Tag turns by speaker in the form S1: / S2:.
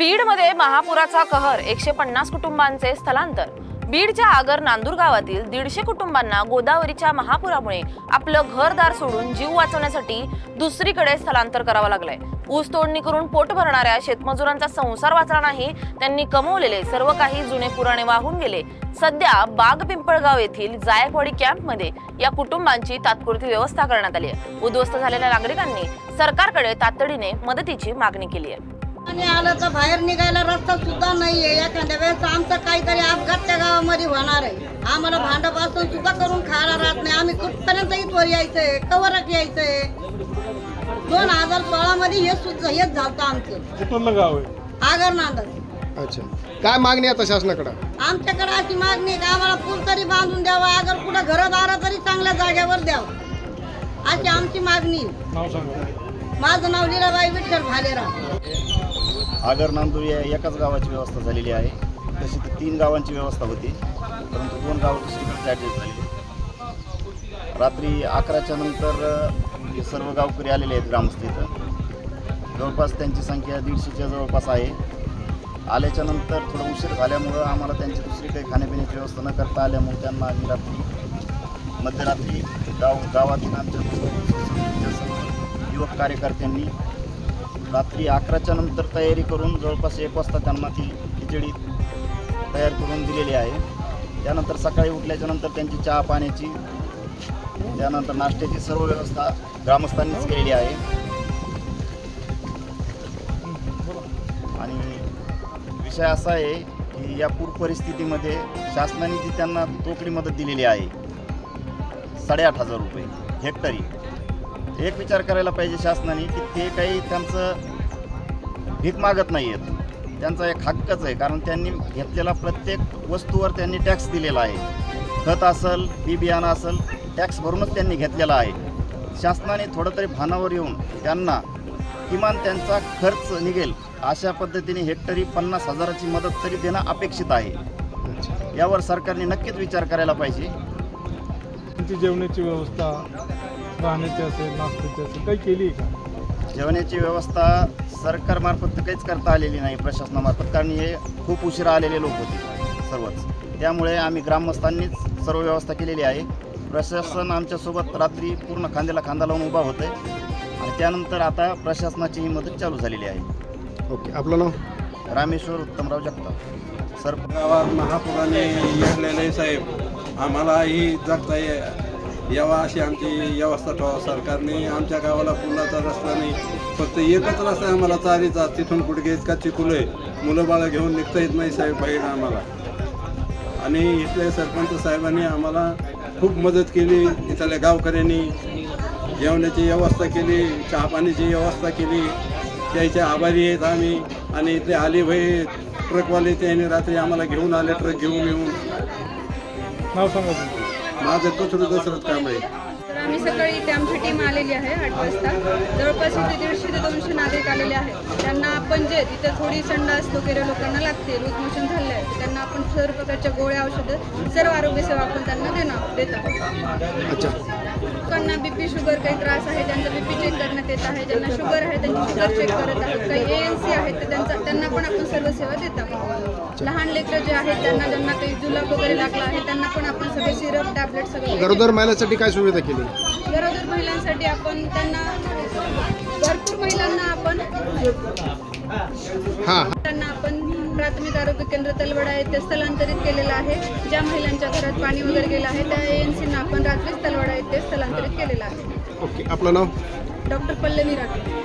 S1: बीडमध्ये महापुराचा कहर एकशे पन्नास कुटुंबांचे स्थलांतर. बीडच्या आगर नांदूर गावातील दीडशे कुटुंबांना गोदावरीच्या महापुरामुळे आपलं घरदार सोडून जीव वाचवण्यासाठी दुसरीकडे स्थलांतर करावं लागलंय. ऊस तोडणी करून पोट भरणाऱ्या शेतमजुरांचा संसार वाचला नाही त्यांनी कमवलेले सर्व काही जुने पुराणे वाहून गेले. सध्या बाग पिंपळगाव येथील जायकवाडी कॅम्पमध्ये या कुटुंबांची तात्पुरती व्यवस्था करण्यात आली आहे. उद्ध्वस्त झालेल्या नागरिकांनी सरकारकडे तातडीने मदतीची मागणी केली आहे.
S2: आणि आलं तर बाहेर निघायला रस्ता सुद्धा नाहीये. एखाद्या वेळेस आमचं काहीतरी अपघात त्या गावामध्ये होणार आहे. आम्हाला भांडं पासून सुद्धा करून खायला राहत नाही. आम्ही कुठपर्यंत इथवर यायचंय? कवरक यायचंय? दोन हजार सोळा मध्ये हे सुद्धा हेच झालं आमचं.
S3: कुठलं गाव आहे?
S2: आगर नांदर
S4: अच्छा. काय मागणी आता शासनाकडं?
S2: आमच्याकडे अशी मागणी आहे की आम्हाला पूल तरी बांधून द्यावा अगर कुठं घरदारा तरी चांगल्या जागेवर द्यावं. अशी आमची मागणी आहे.
S3: नाव सांगा.
S2: माझं नाव लीलाबाई विठ्ठल भालेराव.
S5: आगर नांदूर या एकाच गावाची व्यवस्था झालेली आहे. तशी तर तीन गावांची व्यवस्था होती. परंतु दोन गाव दुसरीकडे ॲडजस्ट झाली रात्री अकराच्या नंतर हे सर्व गावकरी आलेले आहेत ग्रामस्थ इथं. जवळपास त्यांची संख्या दीडशेच्या जवळपास आहे. आल्याच्यानंतर थोडं उशीर झाल्यामुळं आम्हाला त्यांची दुसरी काही खाण्यापिण्याची व्यवस्था न करता आल्यामुळे त्यांना आम्ही रात्री मध्यरात्री गाव गावातील आमच्या युवक कार्यकर्त्यांनी रात्री अकराच्या नंतर तयारी करून जवळपास एक वाजता त्यांना ती खिचडी तयार करून दिलेली आहे. त्यानंतर सकाळी उठल्याच्या नंतर त्यांची चहा पाण्याची त्यानंतर नाश्त्याची सर्व व्यवस्था ग्रामस्थांनीच केलेली आहे. आणि विषय असा आहे की या पूर परिस्थितीमध्ये शासनाने जी त्यांना तोकडी मदत दिलेली आहे साडेआठ हजार रुपये हेक्टरी. एक विचार करायला पाहिजे शासनाने की ते काही त्यांचं भीक मागत नाही आहेत त्यांचा एक हक्कच आहे कारण त्यांनी घेतलेला प्रत्येक वस्तूवर त्यांनी टॅक्स दिलेला आहे. खत असेल बी बियाणं असेल टॅक्स भरूनच त्यांनी घेतलेला आहे. शासनाने थोडं तरी भानावर येऊन त्यांना किमान त्यांचा खर्च निघेल अशा पद्धतीने हेक्टरी पन्नास हजाराची मदत तरी देणं अपेक्षित आहे. यावर सरकारने नक्कीच विचार करायला पाहिजे.
S3: जेवणाची व्यवस्था राहण्याची असेल नाश्त्याची असेल काही केली आहे का?
S5: जेवणाची व्यवस्था सरकारमार्फत तर काहीच करता आलेली नाही प्रशासनामार्फत कारण हे खूप उशिरा आलेले लोक होते सर्वच. त्यामुळे आम्ही ग्रामस्थांनीच सर्व व्यवस्था केलेली आहे. प्रशासन आमच्यासोबत रात्री पूर्ण खांद्याला खांदा लावून उभा होतं आणि त्यानंतर आता प्रशासनाची ही मदत चालू झालेली आहे.
S4: ओके आपलं नाव?
S5: रामेश्वर उत्तमराव जगताप. सर.
S6: गावात महापुराने येडलेले साहेब आम्हाला ही जगता ये- यावा अशी आमची व्यवस्था ठेवा सरकारने. आमच्या गावाला पुलाचा रस्ता नाही. फक्त एकच रस्ता आहे आम्हाला चारीचा. तिथून कुठे कच्ची चिकुलं. आहे मुलं बाळं घेऊन निघता येत नाही साहेब बाहेर आम्हाला. आणि इथले सरपंच साहेबांनी आम्हाला खूप मदत केली. इथल्या गावकऱ्यांनी जेवणाची व्यवस्था केली चहापाण्याची व्यवस्था केली. त्याचे आभारी आहेत आम्ही. आणि इथले आली भाई ट्रकवाले त्याने रात्री आम्हाला घेऊन आले ट्रक घेऊन येऊन.
S3: नाव सांगा
S6: माझं कचरू दसरथ कांबळे
S7: तर आम्ही सकाळी इथे आमची टीम आलेली आहे आठ वाजता. जवळपास इथे दीडशे ते दोनशे नागरिक आलेले आहेत. त्यांना आपण जे इथे थोडी संडास वगैरे लोकांना लागते लूज मोशन झाले आहे त्यांना आपण सर्व प्रकारच्या गोळ्या औषधं सर्व आरोग्य सेवा आपण त्यांना देणार देत आहोत.
S4: अच्छा.
S7: लोकांना बीपी शुगर काही त्रास आहे त्यांचा बीपी येत आहे ज्यांना शुगर आहे त्यांची शुगर चेक करत आहोत. काही ए एन सी आहेत तर त्यांचा त्यांना पण आपण सर्व सेवा देत आहोत. लहान लेकरं जे आहेत त्यांना ज्यांना काही जुलाब वगैरे लागला आहे त्यांना पण आपण सगळे सिरप टॅबलेट सगळे
S4: गरोदर महिलांसाठी काय सुविधा केली?
S7: गरोदर महिलांसाठी आपण त्यांना भरपूर महिलांना आपण
S4: हां.
S7: त्यांना आपण प्राथमिक आरोग्य केंद्र तलवडा येथे स्थलांतरित केलेलं आहे. ज्या महिलांच्या घरात पाणी वगैरे गेलं आहे त्या एएनसीना आपण रात्रीच तलवडा येथे स्थलांतरित केलेलं आहे.
S4: ओके आपलं नाव?
S7: डॉक्टर पल्लवी राठोड.